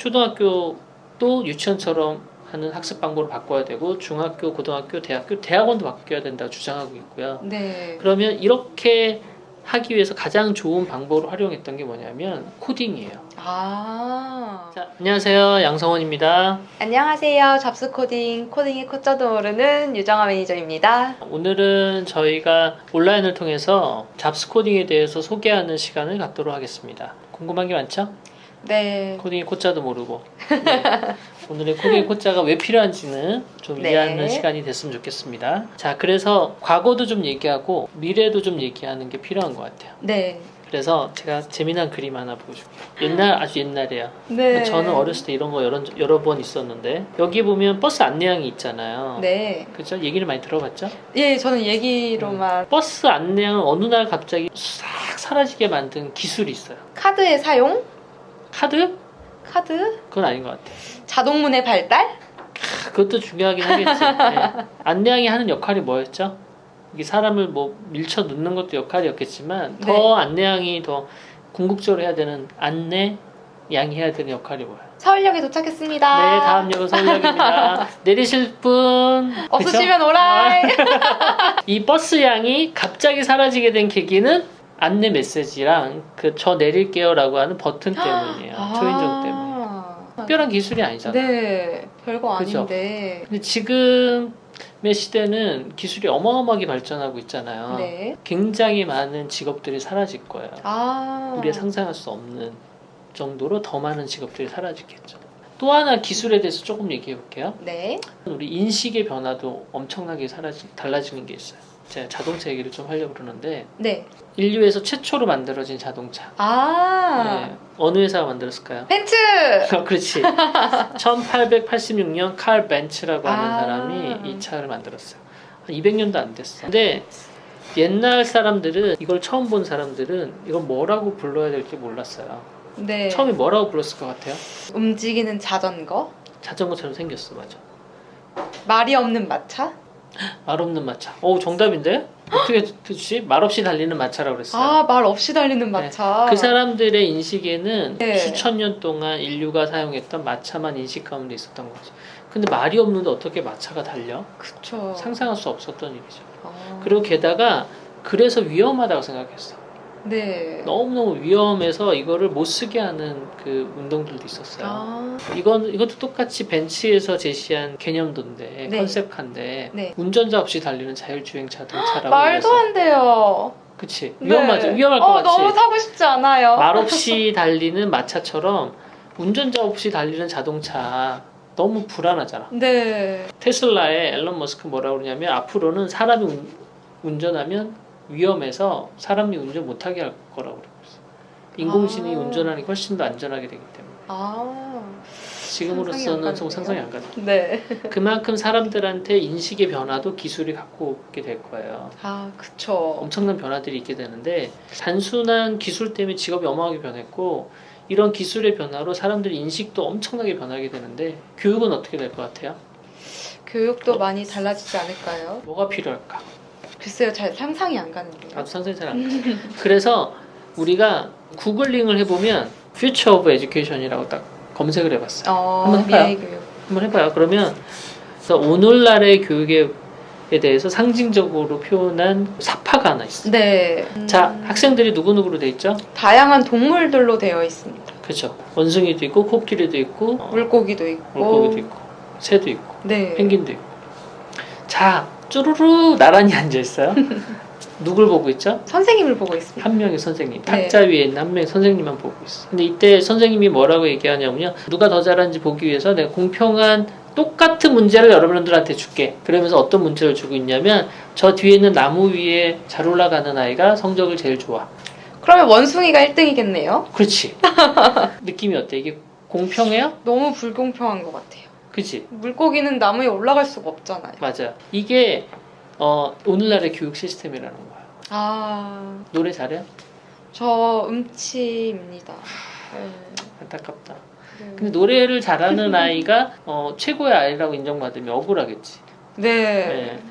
초등학교도 유치원처럼 하는 학습 방법을 바꿔야 되고 중학교, 고등학교, 대학교, 대학원도 바뀌어야 된다고 주장하고 있고요. 네. 그러면 이렇게 하기 위해서 가장 좋은 방법으로 활용했던 게 뭐냐면 코딩이에요. 아. 자, 안녕하세요. 양성원입니다. 안녕하세요. 잡스 코딩 코딩의 코자도 모르는 유정아 매니저입니다. 오늘은 저희가 온라인을 통해서 잡스 코딩에 대해서 소개하는 시간을 갖도록 하겠습니다. 궁금한 게 많죠? 네. 코딩의 코자도 모르고 네. 오늘의 코딩의 코자가 왜 필요한지는 좀 네. 이해하는 시간이 됐으면 좋겠습니다. 자, 그래서 과거도 좀 얘기하고 미래도 좀 얘기하는 게 필요한 것 같아요. 네. 그래서 제가 재미난 그림 하나 보여줄게요. 옛날 아주 옛날이에요. 네. 저는 어렸을 때 이런 거 여러, 여러 번 있었는데 여기 보면 버스 안내양이 있잖아요. 네. 그죠? 얘기를 많이 들어봤죠? 예, 저는 얘기로만 버스 안내양은 어느 날 갑자기 싹 사라지게 만든 기술이 있어요. 카드의 사용? 카드? 카드? 그건 아닌 것 같아요. 자동문의 발달? 아, 그것도 중요하긴 하겠지. 네. 안내양이 하는 역할이 뭐였죠? 이게 사람을 뭐 밀쳐 넣는 것도 역할이었겠지만 더 네. 안내양이 더 궁극적으로 해야 되는 안내 양이 해야 되는 역할이 뭐예요? 서울역에 도착했습니다. 네, 다음 역은 서울역입니다. 내리실 분 없으시면 오라이. 그쵸? 이 버스 양이 갑자기 사라지게 된 계기는 안내 메시지랑 그 저 내릴게요라고 하는 버튼 때문이에요. 초인종 때문에. 특별한 기술이 아니잖아요. 네. 별거 그죠? 아닌데. 근데 지금의 시대는 기술이 어마어마하게 발전하고 있잖아요. 네. 굉장히 많은 직업들이 사라질 거예요. 아. 우리가 상상할 수 없는 정도로 더 많은 직업들이 사라지겠죠. 또 하나 기술에 대해서 조금 얘기해 볼게요. 네. 우리 인식의 변화도 엄청나게 사라지, 달라지는 게 있어요. 제가 자동차 얘기를 좀 하려고 그러는데 네. 인류에서 최초로 만들어진 자동차. 아. 네. 어느 회사가 만들었을까요? 벤츠! 그렇지. 1886년 칼 벤츠라고 하는 아. 사람이 이 차를 만들었어요. 한 200년도 안 됐어. 근데 옛날 사람들은 이걸 처음 본 사람들은 이걸 뭐라고 불러야 될지 몰랐어요. 네. 처음에 뭐라고 불렀을 것 같아요? 움직이는 자전거? 자전거처럼 생겼어, 맞아. 말이 없는 마차? 말 없는 마차. 오, 정답인데? 어떻게 듣지? 말 없이 달리는 마차라고 그랬어요. 아, 말 없이 달리는 마차. 그 사람들의 인식에는 네. 수천 년 동안 인류가 사용했던 마차만 인식 가운데 있었던 거지. 근데 말이 없는데 어떻게 마차가 달려? 그쵸. 상상할 수 없었던 일이죠. 아. 그리고 게다가 그래서 위험하다고 생각했어. 네. 너무너무 위험해서 이거를 못 쓰게 하는 그 운동들도 있었어요. 아. 이건 이것도 똑같이 벤츠에서 제시한 개념도인데 네. 컨셉카인데 네. 운전자 없이 달리는 자율주행 자동차라고 말도 안 돼요. 그치 네. 위험하죠 위험할 것 어, 같지 너무 타고 싶지 않아요. 말 없이 달리는 마차처럼 운전자 없이 달리는 자동차 너무 불안하잖아 네. 테슬라의 앨런 머스크 뭐라고 그러냐면 앞으로는 사람이 운, 운전하면 위험해서 사람이 운전 못하게 할 거라고 그러고 있어 인공지능이 아. 운전하는 게 훨씬 더 안전하게 되기 때문에 아. 지금으로서는 좀 상상이 안 가죠 네. 그만큼 사람들한테 인식의 변화도 기술이 갖고 오게 될 거예요. 아, 그쵸. 엄청난 변화들이 있게 되는데 단순한 기술 때문에 직업이 어마어마하게 변했고 이런 기술의 변화로 사람들의 인식도 엄청나게 변하게 되는데 교육은 어떻게 될 것 같아요? 교육도 많이 달라지지 않을까요? 뭐가 필요할까? 글쎄요, 잘 상상이 안 가는데요. 나도 상상이 잘안 돼. 그래서 우리가 구글링을 해보면 Future of Education이라고 딱 검색을 해봤어요. 어, 한번 해봐요. 미래 교육. 한번 해봐요. 그러면 그래서 오늘날의 교육에 대해서 상징적으로 표현한 사파가 하나 있어요. 네. 자, 음, 학생들이 누구누구로 돼 있죠? 다양한 동물들로 되어 있습니다. 그렇죠. 원숭이도 있고, 코끼리도 있고, 어, 물고기도 있고. 물고기도 있고, 새도 있고, 네. 펭귄도 있고. 자, 쭈루루 나란히 앉아 있어요. 누굴 보고 있죠? 선생님을 보고 있습니다. 한 명의 선생님. 네. 탁자 위에 있는 한 명의 선생님만 보고 있어. 근데 이때 선생님이 뭐라고 얘기하냐면요. 누가 더 잘하는지 보기 위해서 내가 공평한 똑같은 문제를 여러분들한테 줄게. 그러면서 어떤 문제를 주고 있냐면 저 뒤에 있는 나무 위에 잘 올라가는 아이가 성적을 제일 좋아. 그러면 원숭이가 1등이겠네요. 그렇지. 느낌이 어때? 이게 공평해요? 너무 불공평한 것 같아요. 그치? 물고기는 나무에 올라갈 수가 없잖아요. 맞아요. 이게 어, 오늘날의 교육 시스템이라는 거야. 아, 노래 잘해요? 저 음치입니다. 네. 안타깝다. 네. 근데 노래를 잘하는 아이가 어, 최고의 아이라고 인정받으면 억울하겠지. 네. 네.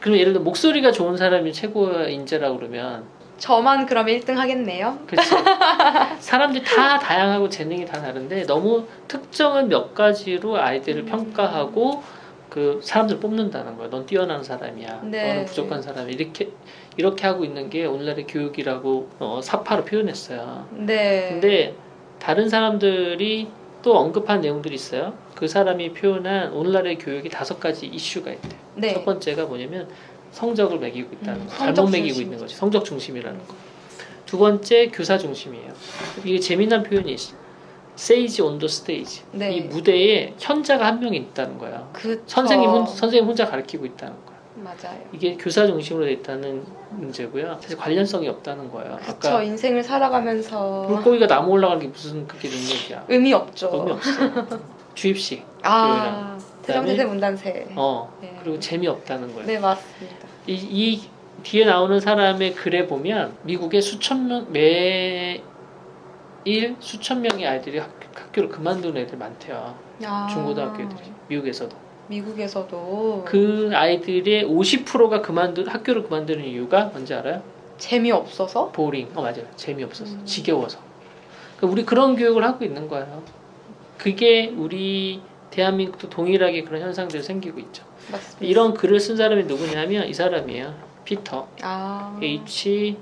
그럼 예를 들어 목소리가 좋은 사람이 최고의 인재라 그러면 저만 그러면 1등 하겠네요. 그렇죠. 사람들이 다 다양하고 재능이 다 다른데 너무 특정한 몇 가지로 아이들을 음. 평가하고 그 사람들 을 뽑는다는 거야. 넌 뛰어난 사람이야. 네. 너는 부족한 사람이야. 이렇게 이렇게 하고 있는 게 오늘날의 교육이라고 어, 사파로 표현했어요. 네. 근데 다른 사람들이 또 언급한 내용들이 있어요. 그 사람이 표현한 오늘날의 교육이 다섯 가지 이슈가 있대요. 네. 첫 번째가 뭐냐면 성적을 매기고 있다는 음, 거. 잘못 매기고 중심. 있는 거지. 성적 중심이라는 거. 두 번째 교사 중심이에요. 이게 재미난 표현이 있어. 세이지 온더 스테이지. 네. 이 무대에 현자가 한명 있다는 거야. 그 선생님 혼, 선생님 혼자 가르치고 있다는 거야. 맞아요. 이게 교사 중심으로 돼 있다는 문제고요. 사실 관련성이 없다는 거예요. 그쵸 아까 인생을 살아가면서 물고기가 나무 올라가는 게 무슨 그게 능력이야. 의미 없죠. 의미 없어. 주입식. 아 태정세 세 그다음에 문단세. 어. 네. 그리고 재미없다는 거예요. 네 맞습니다. 이, 이 뒤에 나오는 사람의 글에 보면 미국에 수천 명 매일 수천 명의 아이들이 학, 학교를 그만두는 애들 많대요. 아, 중고등학교 애들이 미국에서도 미국에서도 그 아이들의 50%가 그만두 학교를 그만두는 이유가 뭔지 알아요? 재미없어서 보링. 어 맞아요. 재미없어서 음. 지겨워서. 그러니까 우리 그런 교육을 하고 있는 거예요. 그게 우리 대한민국도 동일하게 그런 현상들이 생기고 있죠. 맞습니다. 이런 글을 쓴 사람이 누구냐면 이 사람이에요. 피터. 아 H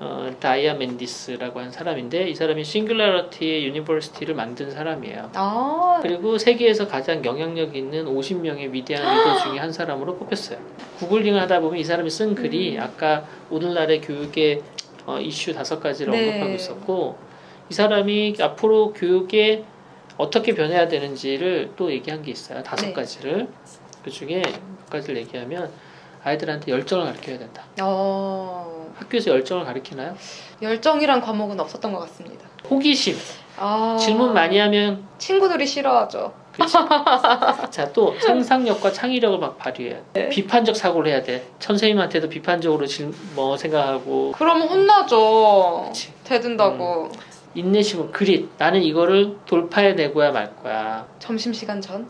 어, 다이아멘디스라고 하는 사람인데 이 사람이 싱글라리티의 유니버시티를 만든 사람이에요. 아 그리고 세계에서 가장 영향력 있는 50명의 위대한 리더 중에 한 사람으로 뽑혔어요. 구글링을 하다 보면 이 사람이 쓴 글이 음. 아까 오늘날의 교육의 어, 이슈 다섯 가지를 네. 언급하고 있었고 이 사람이 앞으로 교육에 어떻게 변해야 되는지를 또 얘기한 게 있어요. 다섯 네. 가지를 그 중에 몇 가지를 얘기하면 아이들한테 열정을 가르쳐야 된다. 어, 학교에서 열정을 가르치나요? 열정이란 과목은 없었던 것 같습니다. 호기심. 아 질문 많이 하면 친구들이 싫어하죠. 자, 또 상상력과 창의력을 막 발휘해야 돼. 비판적 사고를 해야 돼. 선생님한테도 비판적으로 질, 뭐 생각하고 그러면 혼나죠. 그치. 대든다고 인내심은 그릿. 나는 이거를 돌파해내고야 말 거야. 점심 시간 전.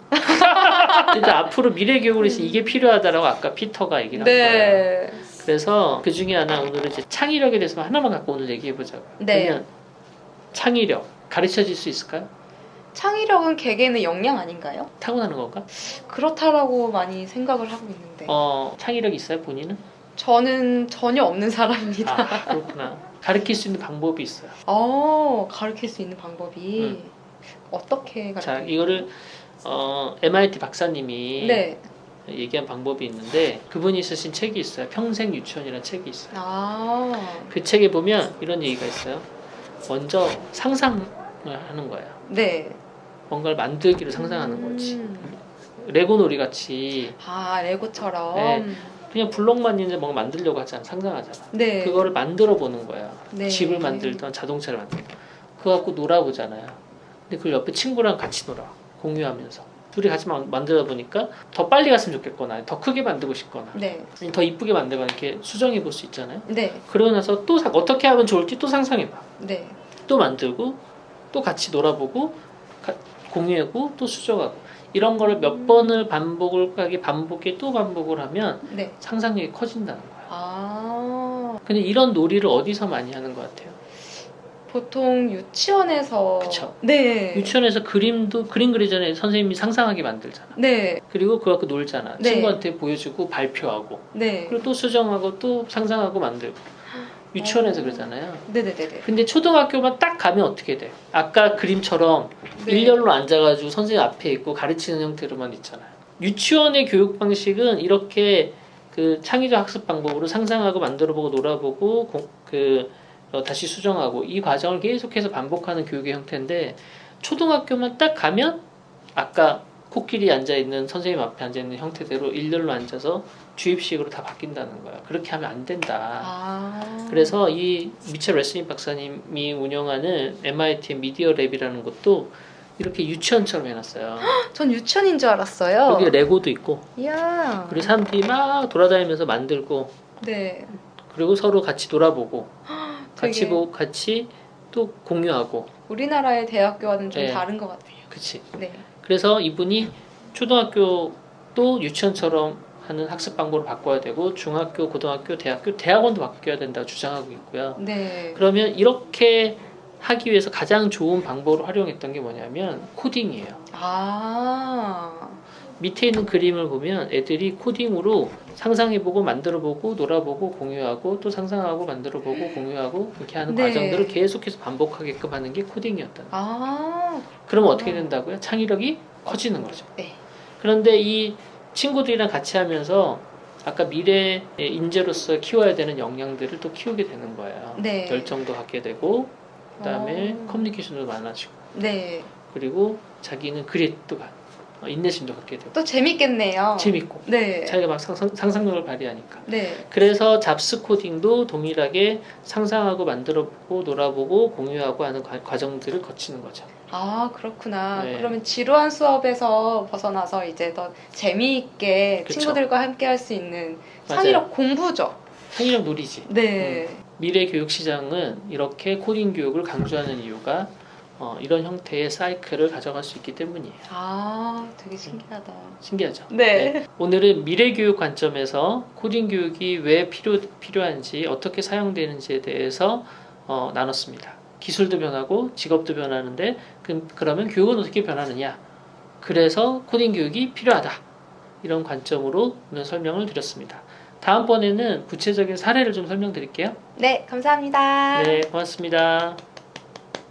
일단 앞으로 미래 교육을 위해서 이게 필요하다라고 아까 피터가 얘기를 한 거예요. 네. 그래서 그 중에 하나 오늘은 이제 창의력에 대해서 하나만 갖고 오늘 얘기해 보자고. 네. 그러면 창의력 가르쳐질 수 있을까요? 창의력은 개개인의 역량 아닌가요? 타고나는 건가? 그렇다라고 많이 생각을 하고 있는데 어, 창의력 있어요, 본인은? 저는 전혀 없는 사람입니다. 아, 그렇구나. 가르칠 수 있는 방법이 있어요. 어, 가르칠 수 있는 방법이 어떻게 가르쳐? 자, 이거를 어, MIT 박사님이 네. 얘기한 방법이 있는데 그분이 쓰신 책이 있어요. 평생 유치원이라는 책이 있어요. 아, 그 책에 보면 이런 얘기가 있어요. 먼저 상상을 하는 거예요. 네. 뭔가를 만들기를 상상하는 거지. 음. 레고 놀이 같이 아, 레고처럼. 네. 그냥 블록만 있는데 뭔가 만들려고 하잖아. 상상하잖아. 네. 그거를 만들어 보는 거야. 네. 집을 만들던 자동차를 만들던. 그거 갖고 놀아보잖아요. 근데 그걸 옆에 친구랑 같이 놀아. 공유하면서. 둘이 같이 만- 만들다 보니까 더 빨리 갔으면 좋겠거나 더 크게 만들고 싶거나 네. 더 이쁘게 만들거나 이렇게 수정해 볼 수 있잖아요. 네. 그러고 나서 또 사- 어떻게 하면 좋을지 또 상상해 봐. 네. 또 만들고 또 같이 놀아보고 가- 공유하고 또 수정하고 이런 거를 몇 번을 반복을 하게 반복해 또 반복을 하면 네. 상상력이 커진다는 거야. 아, 근데 이런 놀이를 어디서 많이 하는 것 같아요? 보통 유치원에서 그쵸. 네. 유치원에서 그림도 그림 그리기 전에 선생님이 상상하게 만들잖아. 네. 그리고 그거 갖고 놀잖아. 네. 친구한테 보여주고 발표하고 네. 그리고 또 수정하고 또 상상하고 만들고 유치원에서 어. 그러잖아요. 네, 네, 네, 네. 근데 초등학교만 딱 가면 어떻게 돼? 아까 그림처럼 네. 일렬로 앉아가지고 선생님 앞에 있고 가르치는 형태로만 있잖아요. 유치원의 교육 방식은 이렇게 그 창의적 학습 방법으로 상상하고 만들어보고 놀아보고 공- 그 어, 다시 수정하고 이 과정을 계속해서 반복하는 교육의 형태인데 초등학교만 딱 가면 아까 코끼리 앉아 있는 선생님 앞에 앉아 있는 형태대로 일렬로 앉아서 주입식으로 다 바뀐다는 거야. 그렇게 하면 안 된다. 아. 그래서 이 미첼 레슬링 박사님이 운영하는 MIT 미디어 랩이라는 것도 이렇게 유치원처럼 해놨어요. 전 유치원인 줄 알았어요. 여기 레고도 있고 이야. 그리고 사람들이 막 돌아다니면서 만들고 네. 그리고 서로 같이 놀아보고 같이 보고 같이 또 공유하고 우리나라의 대학교와는 좀 네. 다른 것 같아요. 그치 네. 그래서 이분이 초등학교도 유치원처럼 하는 학습 방법으로 바꿔야 되고 중학교, 고등학교, 대학교, 대학원도 바뀌어야 된다고 주장하고 있고요. 네. 그러면 이렇게 하기 위해서 가장 좋은 방법으로 활용했던 게 뭐냐면 코딩이에요. 아. 밑에 있는 그림을 보면 애들이 코딩으로 상상해보고 만들어보고 놀아보고 공유하고 또 상상하고 만들어보고 공유하고 이렇게 하는 네. 과정들을 계속해서 반복하게끔 하는 게 코딩이었다. 아. 그러면 어떻게 된다고요? 창의력이 커지는 거죠. 네. 그런데 이 친구들이랑 같이 하면서 아까 미래 인재로서 키워야 되는 역량들을 또 키우게 되는 거예요. 네. 열정도 갖게 되고 그다음에 어. 커뮤니케이션도 많아지고 네. 그리고 자기는 그릿도 가 어, 인내심도 갖게 되고 또 재밌겠네요. 재밌고 네. 자기가 막 상상, 상상력을 발휘하니까 네. 그래서 잡스 코딩도 동일하게 상상하고 만들어보고 놀아보고 공유하고 하는 과, 과정들을 거치는 거죠. 아, 그렇구나. 네. 그러면 지루한 수업에서 벗어나서 이제 더 재미있게 그쵸. 친구들과 함께 할 수 있는 맞아요. 창의력 공부죠. 창의력 놀이지. 네. 미래 교육 시장은 이렇게 코딩 교육을 강조하는 이유가 어, 이런 형태의 사이클을 가져갈 수 있기 때문이에요. 아, 되게 신기하다. 신기하죠? 네. 오늘은 미래 교육 관점에서 코딩 교육이 왜 필요, 필요한지 어떻게 사용되는지에 대해서 어, 나눴습니다. 기술도 변하고 직업도 변하는데 그, 그러면 교육은 어떻게 변하느냐? 그래서 코딩 교육이 필요하다. 이런 관점으로 오늘 설명을 드렸습니다. 다음번에는 구체적인 사례를 좀 설명드릴게요. 네, 감사합니다. 네, 고맙습니다.